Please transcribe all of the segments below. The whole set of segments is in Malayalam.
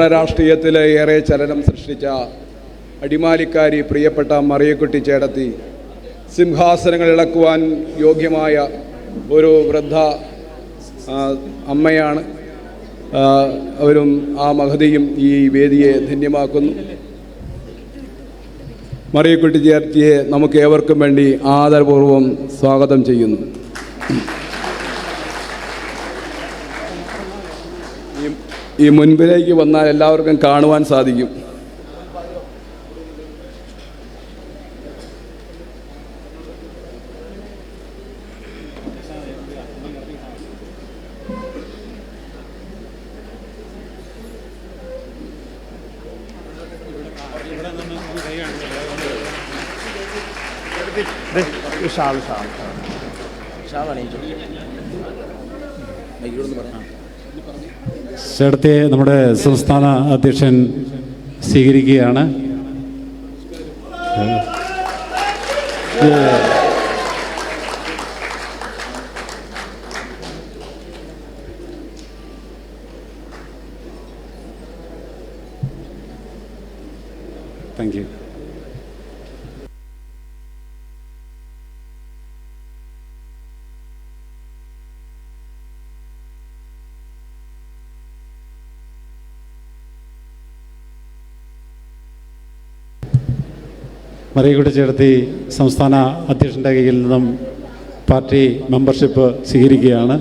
രാഷ്ട്രീയത്തിൽ ഏറെ ചലനം സൃഷ്ടിച്ച അടിമാലിക്കാരി പ്രിയപ്പെട്ട മറിയക്കുട്ടി ചേടത്തി സിംഹാസനങ്ങൾ ഇളക്കുവാൻ യോഗ്യമായ ഒരു വൃദ്ധ അമ്മയാണ്. അവരും ആ മഹതിയും ഈ വേദിയെ ധന്യമാക്കുന്നു. മറിയക്കുട്ടി ചേർത്തിയെ നമുക്ക് ഏവർക്കും വേണ്ടി ആദരപൂർവം സ്വാഗതം ചെയ്യുന്നു. ഈ- ഈ മുൻപിലേക്ക് വന്നാൽ എല്ലാവർക്കും കാണുവാൻ സാധിക്കും. ഷാൾ ഷാൾ ഷാൾ അണിയിച്ചു ചേട്ടത്തെ നമ്മുടെ സംസ്ഥാന അധ്യക്ഷൻ സ്വീകരിക്കുകയാണ്. താങ്ക് യു മറികൂടി ചേർത്തി സംസ്ഥാന അധ്യക്ഷന്റെ കയ്യിൽ നിന്നും പാർട്ടി മെമ്പർഷിപ്പ് സ്വീകരിക്കുകയാണ്.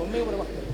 ഒന്നേ പറയുക